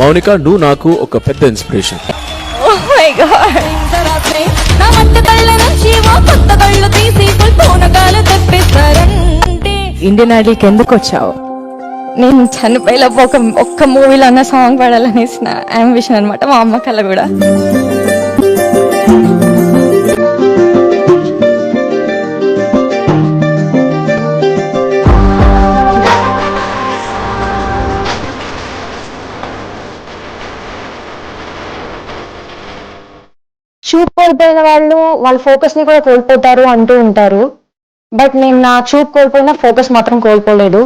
మౌనిక నువ్వు నాకు ఒక పెద్ద ఇన్స్పిరేషన్ కళ్ళ కళ్ళు ఇండియన్ ఐడల్కి ఎందుకు వచ్చావు? నేను చనిపోయేలా ఒక ఒక్క మూవీలో అన్న సాంగ్ పాడాలనేసిన అంబిషన్ అనమాట మా అమ్మ కళ కూడా. చూపు కోల్పోయిన వాళ్ళు వాళ్ళ ఫోకస్ని కూడా కోల్పోతారు అంటూ ఉంటారు. బట్ నేను నా చూపు కోల్పోయిన ఫోకస్ మాత్రం కోల్పోలేదు.